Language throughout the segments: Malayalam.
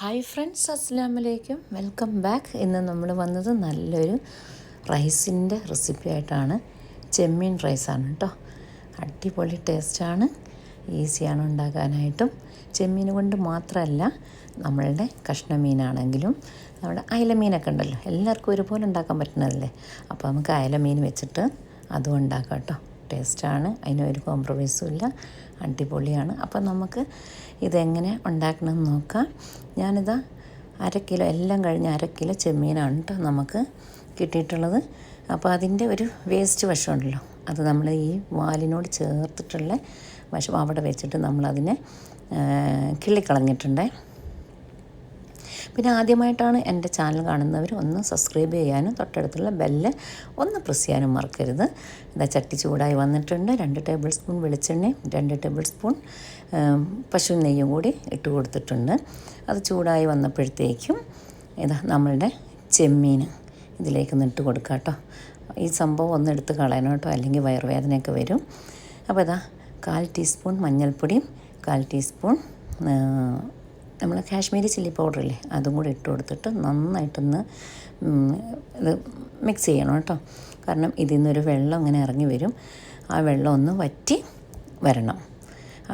ഹായ് ഫ്രണ്ട്സ് അസ്സാം വലൈക്കും വെൽക്കം ബാക്ക് ഇന്ന് നമ്മൾ വന്നത് നല്ലൊരു റൈസിന്റെ റെസിപ്പി ആയിട്ടാണ്. ചെമ്മീൻ റൈസാണ് കേട്ടോ. അടിപൊളി ടേസ്റ്റാണ് ഈസിയാണ് ഉണ്ടാക്കാനായിട്ടും. ചെമ്മീൻ കൊണ്ട് മാത്രമല്ല നമ്മളുടെ കഷ്ണമീനാണെങ്കിലും നമ്മുടെ അയലമീനൊക്കെ ഉണ്ടല്ലോ. എല്ലാവർക്കും ഒരുപോലെ ഉണ്ടാക്കാൻ പറ്റുന്നതല്ലേ? അപ്പോൾ നമുക്ക് അയലമീൻ വെച്ചിട്ട് അതും ഉണ്ടാക്കാം കേട്ടോ. ടേസ്റ്റാണ്. അതിനൊരു കോംപ്രമൈസും ഇല്ല അടിപൊളിയാണ്. അപ്പോൾ നമുക്ക് ഇതെങ്ങനെ ഉണ്ടാക്കണമെന്ന് നോക്കാം. ഞാനിതാ അര കിലോ എല്ലാം കഴിഞ്ഞ് അര കിലോ ചെമ്മീനാണ് കേട്ടോ നമുക്ക് കിട്ടിയിട്ടുള്ളത്. അപ്പോൾ അതിന്റെ ഒരു വേസ്റ്റ് വശമുണ്ടല്ലോ. അത് നമ്മൾ ഈ വാലിനോട് ചേർത്തിട്ടുള്ള വശം അവിടെ വെച്ചിട്ട് നമ്മളതിനെ കിള്ളിക്കളഞ്ഞിട്ടുണ്ടേ. പിന്നെ ആദ്യമായിട്ടാണ് എന്റെ ചാനൽ കാണുന്നവർ ഒന്ന് സബ്സ്ക്രൈബ് ചെയ്യാനും തൊട്ടടുത്തുള്ള ബെല്ല് ഒന്ന് പ്രസ് ചെയ്യാനും മറക്കരുത്. ഇതാ ചട്ടി ചൂടായി വന്നിട്ടുണ്ട്. രണ്ട് ടേബിൾ സ്പൂൺ വെളിച്ചെണ്ണയും രണ്ട് ടേബിൾ സ്പൂൺ പശു നെയ്യും കൂടി ഇട്ട് കൊടുത്തിട്ടുണ്ട്. അത് ചൂടായി വന്നപ്പോഴത്തേക്കും ഇതാ നമ്മളുടെ ചെമ്മീൻ ഇതിലേക്ക് ഇട്ട് കൊടുക്കാം കേട്ടോ. ഈ സംഭവം ഒന്ന് എടുത്ത് കളയണം കേട്ടോ അല്ലെങ്കിൽ വയറുവേദനയൊക്കെ വരും. അപ്പോൾ ഇതാ കാൽ ടീസ്പൂൺ മഞ്ഞൾപ്പൊടിയും കാൽ ടീസ്പൂൺ നമ്മൾ കാശ്മീരി ചില്ലി പൗഡർ ഇല്ലേ അതും കൂടി ഇട്ട് കൊടുത്തിട്ട് നന്നായിട്ടൊന്ന് ഇത് മിക്സ് ചെയ്യണം കേട്ടോ. കാരണം ഇതിൽ നിന്നൊരു വെള്ളം ഇങ്ങനെ ഇറങ്ങി വരും. ആ വെള്ളം ഒന്ന് വറ്റി വരണം.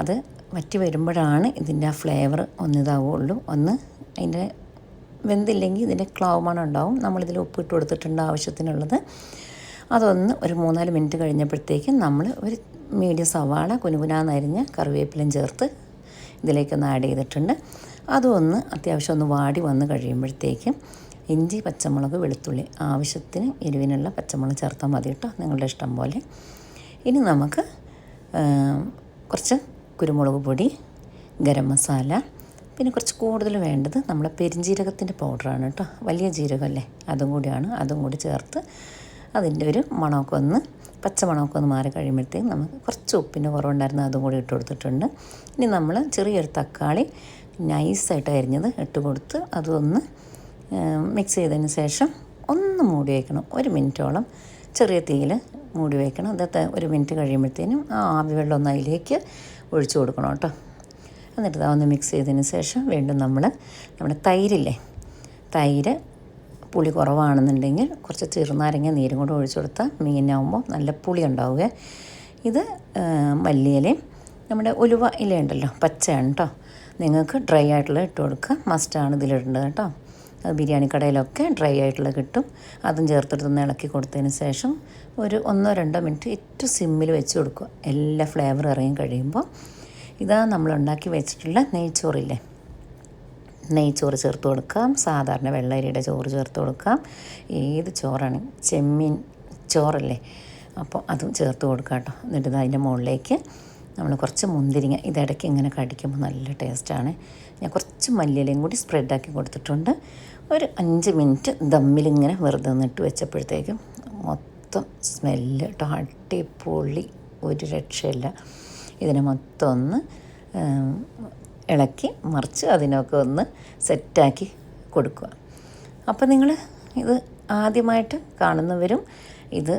അത് വറ്റി വരുമ്പോഴാണ് ഇതിന്റെ ആ ഫ്ലേവർ ഒന്ന് ഇതാവുള്ളൂ. ഒന്ന് അതിന്റെ വെന്തില്ലെങ്കിൽ ഇതിന്റെ ക്ലാവ് ഉണ്ടാവും. നമ്മളിതിൽ ഉപ്പിട്ട് കൊടുത്തിട്ടുണ്ട് ആവശ്യത്തിനുള്ളത്. അതൊന്ന് ഒരു മൂന്നാൽ മിനിറ്റ് കഴിഞ്ഞപ്പോഴത്തേക്കും നമ്മൾ ഒരു മീഡിയം സവാള കുനുകുനാന്നരിഞ്ഞ് കറിവേപ്പിലും ചേർത്ത് ഇതിലേക്കൊന്ന് ആഡ് ചെയ്തിട്ടുണ്ട്. അതും ഒന്ന് അത്യാവശ്യം ഒന്ന് വാടി വന്ന് കഴിയുമ്പോഴത്തേക്കും ഇഞ്ചി പച്ചമുളക് വെളുത്തുള്ളി ആവശ്യത്തിന് എരിവിനുള്ള പച്ചമുളക് ചേർത്താൽ മതി കേട്ടോ നിങ്ങളുടെ ഇഷ്ടം പോലെ. ഇനി നമുക്ക് കുറച്ച് കുരുമുളക് പൊടി ഗരം മസാല പിന്നെ കുറച്ച് കൂടുതൽ വേണ്ടത് നമ്മളെ പെരിഞ്ജീരകത്തിന്റെ പൗഡറാണ് കേട്ടോ വലിയ ജീരകമല്ലേ അതും കൂടിയാണ് അതും കൂടി ചേർത്ത് അതിന്റെ ഒരു മണമൊക്കെ ഒന്ന് പച്ചമണമൊക്കെ ഒന്ന് മാറി കഴിയുമ്പോഴത്തേക്കും നമുക്ക് കുറച്ച് ഉപ്പിന്റെ കുറവുണ്ടായിരുന്നു അതും കൂടി ഇട്ട് കൊടുത്തിട്ടുണ്ട്. ഇനി നമ്മൾ ചെറിയൊരു തക്കാളി നൈസായിട്ട് അരിഞ്ഞത് ഇട്ട് കൊടുത്ത് അതൊന്ന് മിക്സ് ചെയ്തതിന് ശേഷം ഒന്ന് മൂടി വയ്ക്കണം ഒരു മിനിറ്റോളം ചെറിയ തീയിൽ മൂടി വയ്ക്കണം അതൊക്കെ ഒരു മിനിറ്റ് കഴിയുമ്പോഴത്തേനും ആ ആവി വെള്ളം ഒന്ന് അതിലേക്ക് ഒഴിച്ചു കൊടുക്കണം കേട്ടോ. എന്നിട്ട് അതൊന്ന് മിക്സ് ചെയ്തതിന് ശേഷം വീണ്ടും നമ്മൾ നമ്മുടെ തൈരില്ലേ തൈര് പുളി കുറവാണെന്നുണ്ടെങ്കിൽ കുറച്ച് ചെറുനാരങ്ങ നീരും കൂടെ ഒഴിച്ചു കൊടുത്താൽ മീനാവുമ്പോൾ നല്ല പുളി ഉണ്ടാവുക. ഇത് മല്ലിയിലയും നമ്മുടെ ഉലുവ ഇല ഉണ്ടല്ലോ പച്ചയാണ് കേട്ടോ. നിങ്ങൾക്ക് ഡ്രൈ ആയിട്ടുള്ള ഇട്ട് കൊടുക്കുക. മസ്റ്റാണ് ഇതിലിടേണ്ടത് കേട്ടോ. അത് ബിരിയാണി കടയിലൊക്കെ ഡ്രൈ ആയിട്ടുള്ള കിട്ടും. അതും ചേർത്തെടുത്ത് ഇളക്കി കൊടുത്തതിന് ശേഷം ഒരു ഒന്നോ രണ്ടോ മിനിറ്റ് ഏറ്റവും സിമ്മിൽ വെച്ച് കൊടുക്കുക. എല്ലാ ഫ്ലേവർ ഇറങ്ങി കഴിയുമ്പോൾ. ഇതാ നമ്മൾ ഉണ്ടാക്കി വെച്ചിട്ടുള്ള നെയ്ച്ചോറില്ലേ? നെയ്ച്ചോറ് ചേർത്ത് കൊടുക്കാം. സാധാരണ വെള്ളരിയുടെ ചോറ് ചേർത്ത് കൊടുക്കാം. ഏത് ചോറാണ്? ചെമ്മീൻ ചോറല്ലേ? അപ്പോൾ അതും ചേർത്ത് കൊടുക്കാം കേട്ടോ. എന്നിട്ട് അതിന്റെ മുകളിലേക്ക് നമ്മൾ കുറച്ച് മുന്തിരിങ്ങ ഇതിടയ്ക്ക് ഇങ്ങനെ കടിക്കുമ്പോൾ നല്ല ടേസ്റ്റാണ്. ഞാൻ കുറച്ച് മല്ലിയിലയും കൂടി സ്പ്രെഡാക്കി കൊടുത്തിട്ടുണ്ട്. ഒരു അഞ്ച് മിനിറ്റ് ദമ്മിലിങ്ങനെ വെറുതെ നിന്നിട്ട് വെച്ചപ്പോഴത്തേക്കും മൊത്തം സ്മെല്ല് കേട്ടോ അടിപൊളി ഒരു രക്ഷയില്ല. ഇതിനെ മൊത്തം ഒന്ന് ഇളക്കി മറിച്ച് അതിനൊക്കെ ഒന്ന് സെറ്റാക്കി കൊടുക്കുക. അപ്പോൾ നിങ്ങൾ ഇത് ആദ്യമായിട്ട് കാണുന്നവരും ഇത്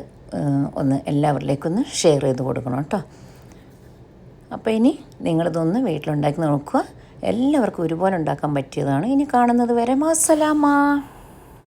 ഒന്ന് എല്ലാവരിലേക്കൊന്ന് ഷെയർ ചെയ്ത് കൊടുക്കണം കേട്ടോ. അപ്പോൾ ഇനി നിങ്ങളിതൊന്ന് വീട്ടിലുണ്ടാക്കി നോക്കുക. എല്ലാവർക്കും ഒരുപോലെ ഉണ്ടാക്കാൻ പറ്റിയതാണ്. ഇനി കാണുന്നത് വരെ മാസലാമാ.